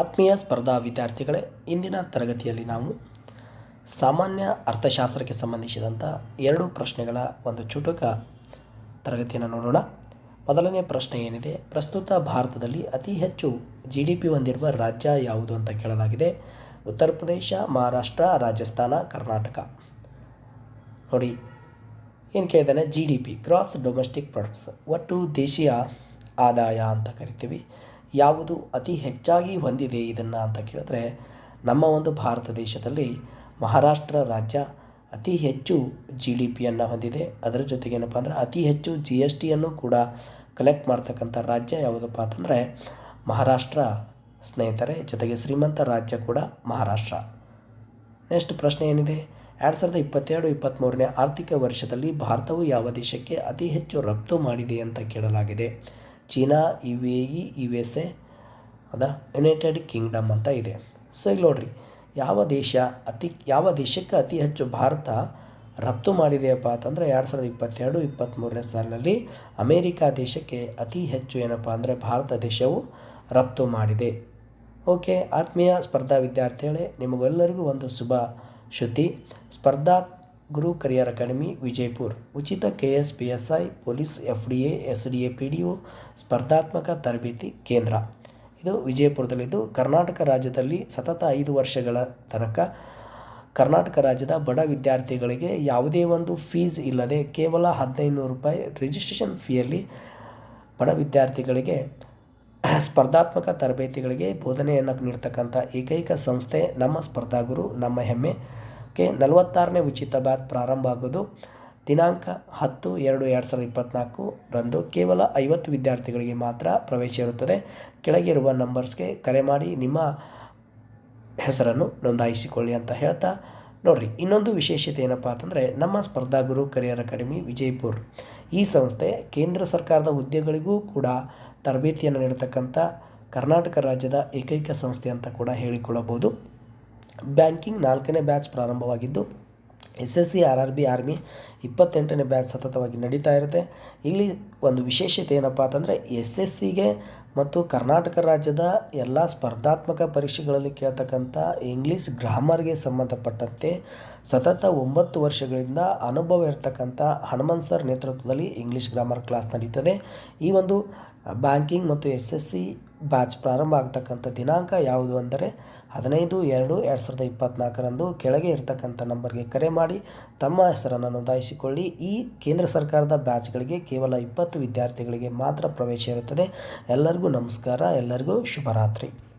ಆತ್ಮೀಯ ಸ್ಪರ್ಧಾ ವಿದ್ಯಾರ್ಥಿಗಳೇ, ಇಂದಿನ ತರಗತಿಯಲ್ಲಿ ನಾವು ಸಾಮಾನ್ಯ ಅರ್ಥಶಾಸ್ತ್ರಕ್ಕೆ ಸಂಬಂಧಿಸಿದಂಥ ಎರಡು ಪ್ರಶ್ನೆಗಳ ಒಂದು ಚುಟುಕ ತರಗತಿಯನ್ನು ನೋಡೋಣ. ಮೊದಲನೇ ಪ್ರಶ್ನೆ ಏನಿದೆ, ಪ್ರಸ್ತುತ ಭಾರತದಲ್ಲಿ ಅತಿ ಹೆಚ್ಚು ಜಿ ಡಿ ಪಿ ಹೊಂದಿರುವ ರಾಜ್ಯ ಯಾವುದು ಅಂತ ಕೇಳಲಾಗಿದೆ. ಉತ್ತರ ಪ್ರದೇಶ, ಮಹಾರಾಷ್ಟ್ರ, ರಾಜಸ್ಥಾನ, ಕರ್ನಾಟಕ. ನೋಡಿ, ಏನು ಕೇಳಿದಾನೆ G D P gross domestic products ಒಟ್ಟು ದೇಶೀಯ ಆದಾಯ ಅಂತ ಕರಿತೀವಿ. ಯಾವುದು ಅತಿ ಹೆಚ್ಚಾಗಿ ಹೊಂದಿದೆ ಇದನ್ನು ಅಂತ ಕೇಳಿದ್ರೆ, ನಮ್ಮ ಒಂದು ಭಾರತ ದೇಶದಲ್ಲಿ ಮಹಾರಾಷ್ಟ್ರ ರಾಜ್ಯ ಅತಿ ಹೆಚ್ಚು ಜಿ ಡಿ ಪಿಯನ್ನು ಹೊಂದಿದೆ. ಅದರ ಜೊತೆಗೆ ಏನಪ್ಪ ಅಂದರೆ ಅತಿ ಹೆಚ್ಚು ಜಿ ಎಸ್ ಟಿಯನ್ನು ಕೂಡ ಕಲೆಕ್ಟ್ ಮಾಡ್ತಕ್ಕಂಥ ರಾಜ್ಯ ಯಾವುದಪ್ಪ ಅಂತಂದರೆ ಮಹಾರಾಷ್ಟ್ರ. ಸ್ನೇಹಿತರೆ, ಜೊತೆಗೆ ಶ್ರೀಮಂತ ರಾಜ್ಯ ಕೂಡ ಮಹಾರಾಷ್ಟ್ರ. ನೆಕ್ಸ್ಟ್ ಪ್ರಶ್ನೆ ಏನಿದೆ? ಎರಡು ಸಾವಿರದ ಇಪ್ಪತ್ತೆರಡು ಇಪ್ಪತ್ತ್ಮೂರನೇ ಆರ್ಥಿಕ ವರ್ಷದಲ್ಲಿ ಭಾರತವು ಯಾವ ದೇಶಕ್ಕೆ ಅತಿ ಹೆಚ್ಚು ರಫ್ತು ಮಾಡಿದೆ ಅಂತ ಕೇಳಲಾಗಿದೆ. China U A E U S A ಅದ ಯುನೈಟೆಡ್ ಕಿಂಗ್ಡಮ್ ಅಂತ ಇದೆ. ಸೊ ಇಲ್ಲಿ ನೋಡ್ರಿ, ಯಾವ ದೇಶ ಅತಿ, ಯಾವ ದೇಶಕ್ಕೆ ಅತಿ ಹೆಚ್ಚು ಭಾರತ ರಫ್ತು ಮಾಡಿದೆಯಪ್ಪ ಅಂತಂದರೆ ಎರಡು ಸಾವಿರದ ಇಪ್ಪತ್ತೆರಡು ಇಪ್ಪತ್ತ್ಮೂರನೇ ಸಾಲಿನಲ್ಲಿ ಅಮೇರಿಕಾ ದೇಶಕ್ಕೆ ಅತಿ ಹೆಚ್ಚು ಏನಪ್ಪ ಅಂದರೆ ಭಾರತ ದೇಶವು ರಫ್ತು ಮಾಡಿದೆ. ಓಕೆ ಆತ್ಮೀಯ ಸ್ಪರ್ಧಾ ವಿದ್ಯಾರ್ಥಿಗಳೇ, ನಿಮಗೆಲ್ಲರಿಗೂ ಒಂದು ಶುಭ ಶ್ರುತಿ. ಸ್ಪರ್ಧಾ ಗುರು ಕರಿಯರ್ ಅಕಾಡೆಮಿ, ವಿಜಯಪುರ್. ಉಚಿತ K S P S I police F D A S D A P D O ಸ್ಪರ್ಧಾತ್ಮಕ ತರಬೇತಿ ಕೇಂದ್ರ. ಇದು ವಿಜಯಪುರದಲ್ಲಿದ್ದು, ಕರ್ನಾಟಕ ರಾಜ್ಯದಲ್ಲಿ ಸತತ ಐದು ವರ್ಷಗಳ ತನಕ ಕರ್ನಾಟಕ ರಾಜ್ಯದ ಬಡ ವಿದ್ಯಾರ್ಥಿಗಳಿಗೆ ಯಾವುದೇ ಒಂದು ಫೀಸ್ ಇಲ್ಲದೆ ಕೇವಲ ಹದಿನೈದು ರೂಪಾಯಿ ರಿಜಿಸ್ಟ್ರೇಷನ್ ಫೀಯಲ್ಲಿ ಬಡ ವಿದ್ಯಾರ್ಥಿಗಳಿಗೆ ಸ್ಪರ್ಧಾತ್ಮಕ ತರಬೇತಿಗಳಿಗೆ ಬೋಧನೆಯನ್ನು ನೀಡ್ತಕ್ಕಂಥ ಏಕೈಕ ಸಂಸ್ಥೆ ನಮ್ಮ ಸ್ಪರ್ಧಾಗುರು ನಮ್ಮ ಹೆಮ್ಮೆ. ಕೆ ನಲವತ್ತಾರನೇ ಉಚಿತ ಬ್ಯಾಚ್ ಪ್ರಾರಂಭ ಆಗೋದು. ದಿನಾಂಕ ಹತ್ತು ಎರಡು ಎರಡು ಸಾವಿರದ ಇಪ್ಪತ್ತ್ನಾಲ್ಕು ರಂದು ಕೇವಲ ಐವತ್ತು ವಿದ್ಯಾರ್ಥಿಗಳಿಗೆ ಮಾತ್ರ ಪ್ರವೇಶ ಇರುತ್ತದೆ. ಕೆಳಗಿರುವ ನಂಬರ್ಸ್ಗೆ ಕರೆ ಮಾಡಿ ನಿಮ್ಮ ಹೆಸರನ್ನು ನೋಂದಾಯಿಸಿಕೊಳ್ಳಿ ಅಂತ ಹೇಳ್ತಾ ನೋಡ್ರಿ. ಇನ್ನೊಂದು ವಿಶೇಷತೆ ಏನಪ್ಪ ಅಂತಂದರೆ ನಮ್ಮ ಸ್ಪರ್ಧಾಗುರು ಕರಿಯರ್ ಅಕಾಡೆಮಿ ವಿಜಯಪುರ್ ಈ ಸಂಸ್ಥೆ ಕೇಂದ್ರ ಸರ್ಕಾರದ ಹುದ್ದೆಗಳಿಗೂ ಕೂಡ ತರಬೇತಿಯನ್ನು ನೀಡತಕ್ಕಂಥ ಕರ್ನಾಟಕ ರಾಜ್ಯದ ಏಕೈಕ ಸಂಸ್ಥೆ ಅಂತ ಕೂಡ ಹೇಳಿಕೊಳ್ಳಬಹುದು. ಬ್ಯಾಂಕಿಂಗ್ ನಾಲ್ಕನೇ ಬ್ಯಾಚ್ ಪ್ರಾರಂಭವಾಗಿದ್ದು, S S C, R R B, army ಇಪ್ಪತ್ತೆಂಟನೇ ಬ್ಯಾಚ್ ಸತತವಾಗಿ ನಡೀತಾ ಇರುತ್ತೆ. ಇಲ್ಲಿ ಒಂದು ವಿಶೇಷತೆ ಏನಪ್ಪ ಅಂತಂದರೆ, ಎಸ್ ಎಸ್ ಸಿಗೆ ಮತ್ತು ಕರ್ನಾಟಕ ರಾಜ್ಯದ ಎಲ್ಲ ಸ್ಪರ್ಧಾತ್ಮಕ ಪರೀಕ್ಷೆಗಳಲ್ಲಿ ಕೇಳ್ತಕ್ಕಂಥ ಇಂಗ್ಲೀಷ್ ಗ್ರಾಮರ್ಗೆ ಸಂಬಂಧಪಟ್ಟಂತೆ ಸತತ ಒಂಬತ್ತು ವರ್ಷಗಳಿಂದ ಅನುಭವ ಇರತಕ್ಕಂಥ ಹನುಮಂತ್ ಸರ್ ನೇತೃತ್ವದಲ್ಲಿ ಇಂಗ್ಲೀಷ್ ಗ್ರಾಮರ್ ಕ್ಲಾಸ್ ನಡೀತದೆ. ಈ ಒಂದು ಬ್ಯಾಂಕಿಂಗ್ ಮತ್ತು ಎಸ್ ಎಸ್ ಸಿ ಬ್ಯಾಚ್ ಪ್ರಾರಂಭ ಆಗ್ತಕ್ಕಂಥ ದಿನಾಂಕ ಯಾವುದು ಅಂದರೆ ಹದಿನೈದು ಎರಡು ಎರಡು ಸಾವಿರದ ಇಪ್ಪತ್ತ್ನಾಲ್ಕರಂದು ಕೆಳಗೆ ಇರತಕ್ಕಂಥ ನಂಬರ್ಗೆ ಕರೆ ಮಾಡಿ ತಮ್ಮ ಹೆಸರನ್ನು ನೋಂದಾಯಿಸಿಕೊಳ್ಳಿ. ಈ ಕೇಂದ್ರ ಸರ್ಕಾರದ ಬ್ಯಾಚ್ಗಳಿಗೆ ಕೇವಲ ಇಪ್ಪತ್ತು ವಿದ್ಯಾರ್ಥಿಗಳಿಗೆ ಮಾತ್ರ ಪ್ರವೇಶ ಇರುತ್ತದೆ. ಎಲ್ಲರಿಗೂ ನಮಸ್ಕಾರ, ಎಲ್ಲರಿಗೂ ಶುಭರಾತ್ರಿ.